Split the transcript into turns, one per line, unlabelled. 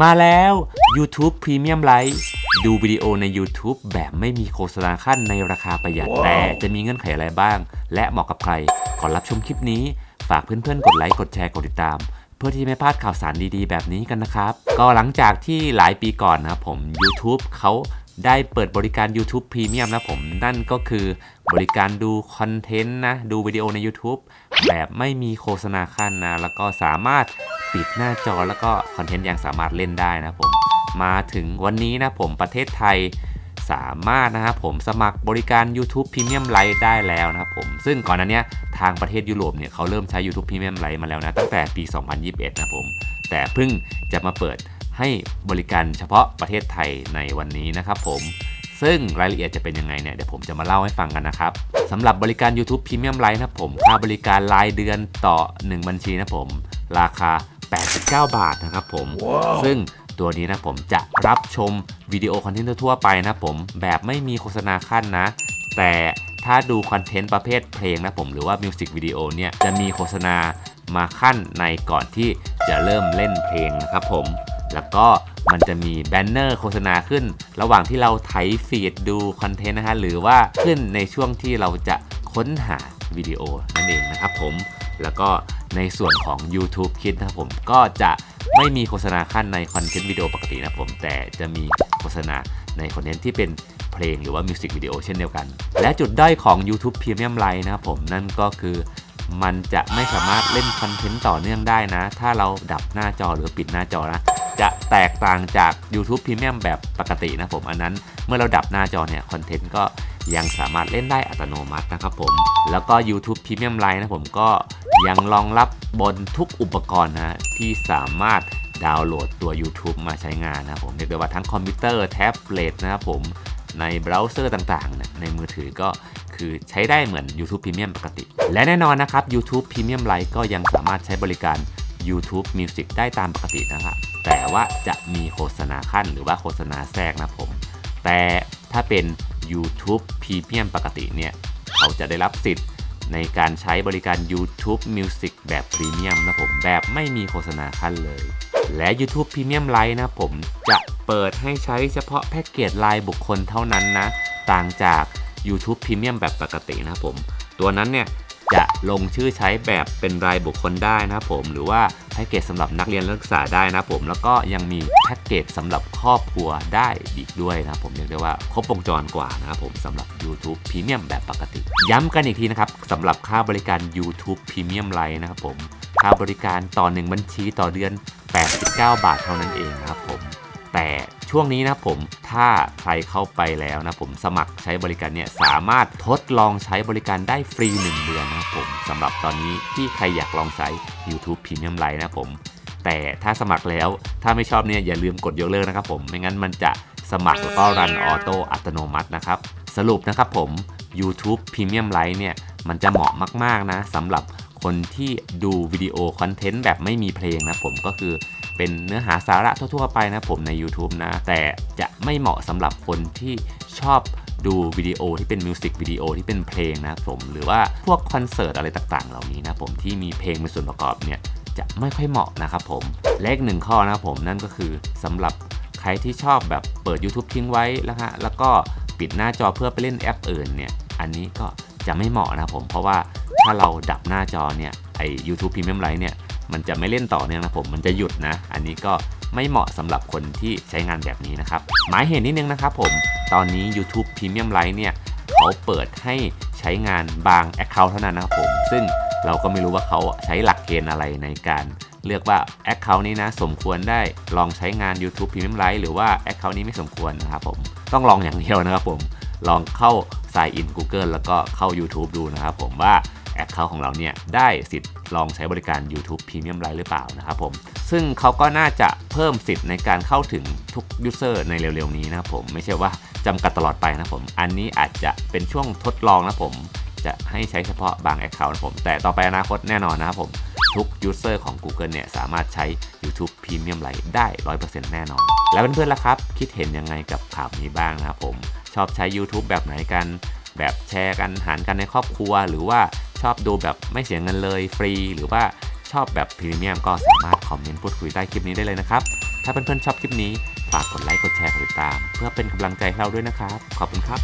มาแล้ว YouTube Premium Lite ดูวิดีโอใน YouTube แบบไม่มีโฆษณาขั้นในราคาประหยัด แต่จะมีเงื่อนไขอะไรบ้าง และเหมาะกับใคร ก่อนรับชมคลิปนี้ ฝากเพื่อนๆ กดไลค์ กดแชร์ กดติดตาม เพื่อที่ไม่พลาดข่าวสารดีๆ แบบนี้กันนะครับ ก็หลังจากที่หลายปีก่อนนะครับผม YouTube เขาได้เปิดบริการ YouTube Premium นะผม นั่นก็คือบริการดูคอนเทนต์นะ ดูวิดีโอใน YouTube แบบไม่มีโฆษณาขั้นนะ แล้วก็สามารถปิดหน้าจอแล้วก็คอนเทนต์ยังสามารถเล่นได้นะผม มาถึงวันนี้นะผมประเทศไทยสามารถนะครับผมสมัครบริการ YouTube Premium Lite ได้แล้วนะครับผม ซึ่งก่อนหน้านี้ทางประเทศยุโรปเนี่ยเขาเริ่มใช้ YouTube Premium Lite มาแล้วนะ ตั้งแต่ปี 2021 นะผม แต่เพิ่งจะมาเปิดให้บริการเฉพาะประเทศไทยในวันนี้นะครับผม ซึ่งรายละเอียดจะเป็นยังไงเนี่ยเดี๋ยวผมจะมาเล่าให้ฟังกันนะครับสำหรับบริการ YouTube Premium Lite นะครับผมค่าบริการรายเดือนต่อ 1 บัญชีนะครับผม ราคา 89 บาทนะครับผมซึ่งตัวนี้นะผมจะรับชมวิดีโอคอนเทนต์ทั่วๆไปนะผม แบบไม่มีโฆษณาขั้นนะ แต่ถ้าดูคอนเทนต์ประเภทเพลงนะผมหรือว่ามิวสิกวิดีโอเนี่ยจะมีโฆษณามาขั้นในก่อนที่จะเริ่มเล่นเพลงนะครับผม แล้วก็ มันจะมีแบนเนอร์โฆษณาขึ้น ระหว่างที่เราไถฟีดดูคอนเทนต์นะฮะหรือว่าขึ้นในช่วงที่เราจะค้นหาวิดีโอนั่นเองนะครับผมแล้วก็ในส่วนของ YouTube Kids นะครับผมก็จะไม่มีโฆษณาขั้นในคอนเทนต์วิดีโอปกตินะผม แต่จะมีโฆษณาในคอนเทนต์ที่เป็นเพลงหรือว่ามิวสิกวิดีโอเช่นเดียวกัน และจุดด้อยของ YouTube Premium Lite นะครับผมนั่นก็คือมันจะไม่สามารถเล่นคอนเทนต์ต่อเนื่องได้นะ ถ้าเราดับหน้าจอหรือปิดหน้าจอนะ จะแตกต่างจาก YouTube Premium แบบปกตินะผมอันนั้นเมื่อเราดับหน้าจอเนี่ยคอนเทนต์ก็ยังสามารถเล่นได้อัตโนมัตินะครับผม แล้วก็ YouTube Premium Lite นะผมก็ยังรองรับบนทุกอุปกรณ์นะที่สามารถดาวน์โหลดตัว YouTube มาใช้งานนะผมเรียกได้ว่าทั้งคอมพิวเตอร์แท็บเล็ตนะครับผมในเบราว์เซอร์ต่างๆนในมือถือก็คือใช้ได้เหมือน YouTube Premium ปกติ และแน่นอนนะครับ YouTube Premium Lite ก็ยังสามารถใช้บริการ YouTube Music ได้ตามปกตินะครับแต่ว่าจะมีโฆษณาขั้นหรือว่าโฆษณาแทรกนะผม แต่ถ้าเป็น YouTube Premium ปกติเนี่ยเขาจะได้รับสิทธิ์ในการใช้บริการ YouTube Music แบบพรีเมียมนะผมแบบไม่มีโฆษณาขั้นเลย และ YouTube Premium Lite นะผมจะเปิดให้ใช้เฉพาะแพ็กเกจรายบุคคลเท่านั้นนะ ต่างจาก YouTube Premium แบบปกตินะผม ตัวนั้นเนี่ย จะลงชื่อใช้แบบเป็นรายบุคคลได้นะครับผม หรือว่าแพ็กเกจสำหรับนักเรียนนักศึกษาได้นะครับผม แล้วก็ยังมีแพ็กเกจสำหรับครอบครัวได้อีกด้วยนะครับผมเรียกได้ว่าครบวงจรกว่านะครับผมสำหรับ YouTube Premium แบบปกติ ย้ำกันอีกทีนะครับสำหรับค่าบริการ YouTube Premium Lite นะครับผมค่าบริการต่อ 1 บัญชีต่อเดือน 89 บาทเท่านั้นเองครับ ช่วงนี้นะผมถ้าใครเข้าไปแล้วนะผมสมัครใช้บริการเนี่ยสามารถทดลองใช้บริการได้ฟรี 1 เดือนนะผมสำหรับตอนนี้ที่ใครอยากลองใช้ YouTube Premium Lite นะผม แต่ถ้าสมัครแล้วถ้าไม่ชอบเนี่ยอย่าลืมกดยกเลิกนะครับผมไม่งั้นมันจะสมัครแล้วก็รันออโต้อัตโนมัตินะครับ สรุปนะครับผม YouTube Premium Lite เนี่ยมันจะเหมาะมาก ๆ นะสำหรับ คนที่ดูวิดีโอคอนเทนต์แบบไม่มีเพลงนะผมก็คือเป็นเนื้อหาสาระทั่วๆไปนะผมใน YouTube นะ แต่จะไม่เหมาะสำหรับคนที่ชอบดูวิดีโอที่เป็นมิวสิกวิดีโอที่เป็นเพลงนะผมหรือว่าพวกคอนเสิร์ตอะไรต่างๆ เหล่านี้นะผมที่มีเพลงเป็นส่วนประกอบเนี่ยจะไม่ค่อยเหมาะนะครับผมเลขหนึ่งข้อนะผมนั่นก็คือสำหรับใครที่ชอบแบบเปิด YouTube ทิ้งไว้แล้วฮะแล้วก็ปิดหน้าจอเพื่อไปเล่นแอปอื่นเนี่ยอันนี้ก็จะไม่เหมาะนะผมเพราะว่า ถ้าเราดับหน้าจอเนี่ยไอ YouTube Premium Lite เนี่ยมันจะไม่เล่นต่อเนื่องนะผมมันจะหยุดนะ อันนี้ก็ไม่เหมาะสำหรับคนที่ใช้งานแบบนี้นะครับ หมายเหตุนิดนึงนะครับผม ตอนนี้ YouTube Premium Lite เนี่ยเขาเปิดให้ใช้งานบาง Account เท่านั้นนะครับผม ซึ่งเราก็ไม่รู้ว่าเขาใช้หลักเกณฑ์อะไรในการเลือกว่า Account นี้นะสมควรได้ลองใช้งาน YouTube Premium Lite หรือว่า Account นี้ไม่สมควรนะครับผมต้องลองอย่างเดียวนะครับผมลองเข้า Sign in Google แล้วก็เข้า YouTube ดูนะครับผมว่า แอคเคาท์ของเราเนี่ยได้สิทธิ์ลองใช้บริการ YouTube Premium Lite หรือเปล่านะครับผม ซึ่งเขาก็น่าจะเพิ่มสิทธิ์ในการเข้าถึงทุกยูเซอร์ในเร็วๆ นี้นะครับผมไม่ใช่ว่าจำกัดตลอดไปนะผม อันนี้อาจจะเป็นช่วงทดลองนะผม จะให้ใช้เฉพาะบาง Account นะผม แต่ต่อไปอนาคตแน่นอนนะครับผม ทุกยูเซอร์ของ Google เนี่ยสามารถใช้ YouTube Premium Lite ได้ 100%แน่นอน แล้วเพื่อนๆล่ะครับ คิดเห็นยังไงกับข่าวนี้บ้างนะครับผมชอบใช้ YouTube แบบไหนกัน แบบแชร์กันหารกันในครอบครัวหรือว่า ชอบดูแบบไม่เสียเงินเลยฟรี หรือว่าชอบแบบพรีเมียมก็สามารถคอมเมนต์พูดคุยใต้คลิปนี้ได้เลยนะครับ ถ้าเพื่อนๆชอบคลิปนี้ฝากกดไลค์กดแชร์กดติดตาม เพื่อเป็นกำลังใจให้เราด้วยนะครับ ขอบคุณครับ